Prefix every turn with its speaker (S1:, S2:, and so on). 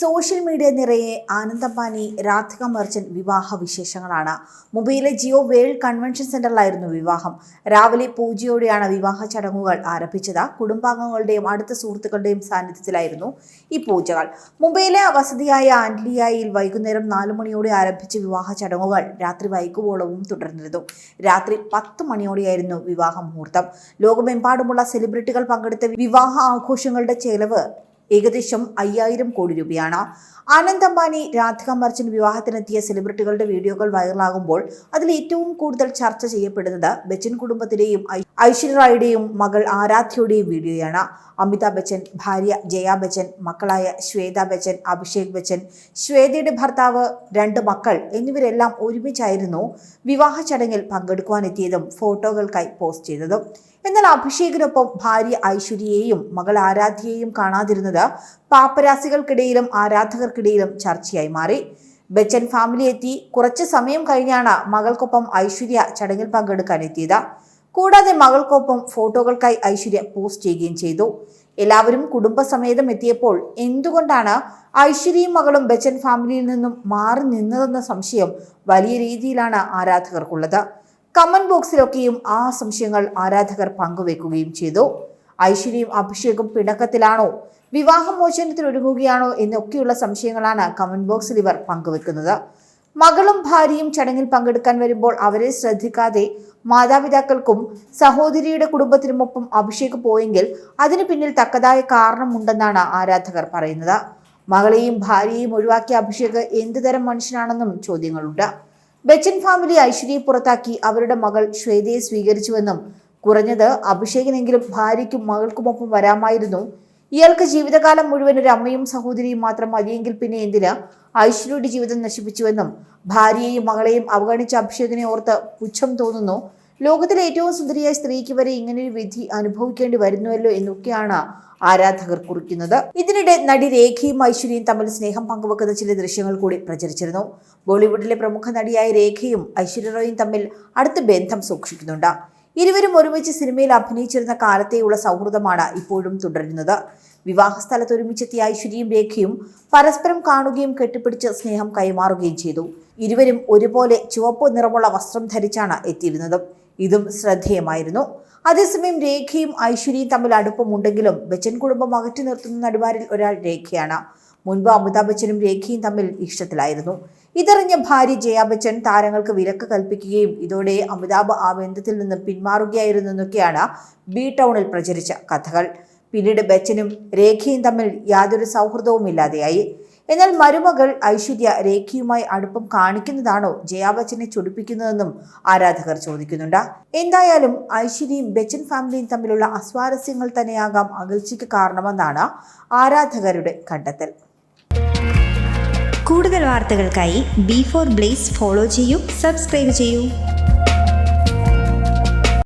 S1: Social media നിറയെ ആനന്ദമ്പാനി Radhika merchant വിവാഹ വിശേഷങ്ങളാണ്. മുംബൈയിലെ ജിയോ വേൾഡ് കൺവെൻഷൻ സെന്ററിലായിരുന്നു വിവാഹം. രാവിലെ പൂജയോടെയാണ് വിവാഹ ചടങ്ങുകൾ ആരംഭിച്ചത്. കുടുംബാംഗങ്ങളുടെയും അടുത്ത സുഹൃത്തുക്കളുടെയും സാന്നിധ്യത്തിലായിരുന്നു ഈ പൂജകൾ. മുംബൈയിലെ വസതിയായ ആൻഡ്ലിയായിൽ വൈകുന്നേരം നാലു മണിയോടെ ആരംഭിച്ച വിവാഹ ചടങ്ങുകൾ രാത്രി വൈകുവോളവും തുടർന്നിരുന്നു. രാത്രി പത്ത് മണിയോടെയായിരുന്നു വിവാഹ മുഹൂർത്തം. ലോകമെമ്പാടുമുള്ള സെലിബ്രിറ്റികൾ പങ്കെടുത്ത വിവാഹ ആഘോഷങ്ങളുടെ ചെലവ് ഏകദേശം അയ്യായിരം കോടി രൂപയാണ്. ആനന്ദ് അംബാനി രാധിക മർച്ചന്റ് വിവാഹത്തിനെത്തിയ സെലിബ്രിറ്റികളുടെ വീഡിയോകൾ വൈറലാകുമ്പോൾ അതിൽ ഏറ്റവും കൂടുതൽ ചർച്ച ചെയ്യപ്പെടുന്നത് ബച്ചൻ കുടുംബത്തിലെയും ഐശ്വര്യ റായിയുടെയും മകൾ ആരാധ്യയുടെയും വീഡിയോയാണ്. അമിതാഭ് ബച്ചൻ ഭാര്യ ജയാ ബച്ചൻ മക്കളായ ശ്വേത ബച്ചൻ അഭിഷേക് ബച്ചൻ ശ്വേതയുടെ ഭർത്താവ് രണ്ട് മക്കൾ എന്നിവരെല്ലാം ഒരുമിച്ചായിരുന്നു വിവാഹ ചടങ്ങിൽ പങ്കെടുക്കുവാനെത്തിയതും ഫോട്ടോകൾക്കായി പോസ്റ്റ് ചെയ്തതും. എന്നാൽ അഭിഷേകിനൊപ്പം ഭാര്യ ഐശ്വര്യയെയും മകൾ ആരാധ്യയെയും കാണാതിരുന്നത് പാപ്പരാസികൾക്കിടയിലും ആരാധകർക്കിടയിലും ചർച്ചയായി മാറി. ബച്ചൻ ഫാമിലി എത്തി. കുറച്ച് സമയം കഴിഞ്ഞാണ് മകൾക്കൊപ്പം ഐശ്വര്യ ചടങ്ങിൽ പങ്കെടുക്കാൻ എത്തിയത്. കൂടാതെ മകൾക്കൊപ്പം ഫോട്ടോകൾക്കായി ഐശ്വര്യ പോസ്റ്റ് ചെയ്യുകയും ചെയ്തു. എല്ലാവരും കുടുംബസമേതം എത്തിയപ്പോൾ എന്തുകൊണ്ടാണ് ഐശ്വര്യയും മകളും ബച്ചൻ ഫാമിലിയിൽ നിന്നും മാറി നിന്നതെന്ന സംശയം വലിയ രീതിയിലാണ് ആരാധകർക്കുള്ളത്. കമന്റ് ബോക്സിലൊക്കെയും ആ സംശയങ്ങൾ ആരാധകർ പങ്കുവെക്കുകയും ചെയ്തു. ഐശ്വര്യയും അഭിഷേകും പിണക്കത്തിലാണോ? വിവാഹമോചനത്തിൽ ഒരുങ്ങുകയാണോ എന്നൊക്കെയുള്ള സംശയങ്ങളാണ് കമന്റ് ബോക്സിൽ ഇവർ പങ്കുവെക്കുന്നത്. മകളും ഭാര്യയും ചടങ്ങിൽ പങ്കെടുക്കാൻ വരുമ്പോൾ അവരെ ശ്രദ്ധിക്കാതെ മാതാപിതാക്കൾക്കും സഹോദരിയുടെ കുടുംബത്തിനുമൊപ്പം അഭിഷേക് പോയെങ്കിൽ അതിനു പിന്നിൽ തക്കതായ കാരണമുണ്ടെന്നാണ് ആരാധകർ പറയുന്നത്. മകളെയും ഭാര്യയെയും ഒഴിവാക്കിയ അഭിഷേക് എന്തുതരം മനുഷ്യനാണെന്നും ചോദ്യങ്ങളുണ്ട്. ബച്ചൻ ഫാമിലി ഐശ്വര്യയെ പുറത്താക്കി അവരുടെ മകൾ ശ്വേതയെ സ്വീകരിച്ചുവെന്നും കുറഞ്ഞത് അഭിഷേകിനെങ്കിലും ഭാര്യയ്ക്കും മകൾക്കുമൊപ്പം വരാമായിരുന്നു. ഇയാൾക്ക് ജീവിതകാലം മുഴുവൻ ഒരു അമ്മയും സഹോദരിയും മാത്രം മതിയെങ്കിൽ പിന്നെ എന്തിന്? ഐശ്വര്യയുടെ ജീവിതം നശിപ്പിച്ചുവെന്നും ഭാര്യയെയും മകളെയും അവഗണിച്ച അഭിഷേകിനെ ഓർത്ത് പുച്ഛം തോന്നുന്നു. ലോകത്തിലെ ഏറ്റവും സുന്ദരിയായ സ്ത്രീക്ക് വരെ ഇങ്ങനൊരു വിധി അനുഭവിക്കേണ്ടി വരുന്നുവല്ലോ എന്നൊക്കെയാണ് ആരാധകർ കുറിക്കുന്നത്. ഇതിനിടെ നടി രേഖയും ഐശ്വര്യയും തമ്മിൽ സ്നേഹം പങ്കുവെക്കുന്ന ചില ദൃശ്യങ്ങൾ കൂടി പ്രചരിച്ചിരുന്നു. ബോളിവുഡിലെ പ്രമുഖ നടിയായ രേഖയും ഐശ്വര്യ റോയും തമ്മിൽ അടുത്ത ബന്ധം സൂക്ഷിക്കുന്നുണ്ട്. ഇരുവരും ഒരുമിച്ച് സിനിമയിൽ അഭിനയിച്ചിരുന്ന കാലത്തെയുള്ള സൗഹൃദമാണ് ഇപ്പോഴും തുടരുന്നത്. വിവാഹ സ്ഥലത്ത് ഒരുമിച്ചെത്തിയ ഐശ്വര്യയും രേഖയും പരസ്പരം കാണുകയും കെട്ടിപ്പിടിച്ച് സ്നേഹം കൈമാറുകയും ചെയ്തു. ഇരുവരും ഒരുപോലെ ചുവപ്പ് നിറമുള്ള വസ്ത്രം ധരിച്ചാണ് എത്തിയിരുന്നത്. ഇതും ശ്രദ്ധേയമായിരുന്നു. അതേസമയം രേഖയും ഐശ്വര്യയും തമ്മിൽ അടുപ്പമുണ്ടെങ്കിലും ബച്ചൻ കുടുംബം അകറ്റി നിർത്തുന്ന നടുവാരിൽ ഒരാൾ രേഖയാണ്. മുൻപ് അമിതാഭ് ബച്ചനും രേഖയും തമ്മിൽ ഇഷ്ടത്തിലായിരുന്നു. ഇതറിഞ്ഞ ഭാര്യ ജയാ ബച്ചൻ താരങ്ങൾക്ക് വിലക്ക് കൽപ്പിക്കുകയും ഇതോടെ അമിതാഭ് ആ ബന്ധത്തിൽ നിന്ന് പിന്മാറുകയായിരുന്നു എന്നൊക്കെയാണ് ബി ടൗണിൽ പ്രചരിച്ച കഥകൾ. പിന്നീട് ബച്ചനും രേഖയും തമ്മിൽ യാതൊരു സൗഹൃദവും ഇല്ലാതെയായി എന്നാൽ മരുമകൾ ഐശ്വര്യ രേഖയുമായി അടുപ്പം കാണിക്കുന്നതാണോ ജയാ ബച്ചനെ ചൊടിപ്പിക്കുന്നതെന്നും ആരാധകർ ചോദിക്കുന്നുണ്ട്. എന്തായാലും ഐശ്വര്യയും ബച്ചൻ ഫാമിലിയും തമ്മിലുള്ള അസ്വാരസ്യങ്ങൾ തന്നെയാകാം അകൽച്ചയ്ക്ക് കാരണമെന്നാണ് ആരാധകരുടെ കണ്ടെത്തൽ.
S2: കൂടുതൽ വാർത്തകൾക്കായി ബി ഫോർ ബ്ലേസ് ഫോളോ ചെയ്യൂ സബ്സ്ക്രൈബ് ചെയ്യൂ.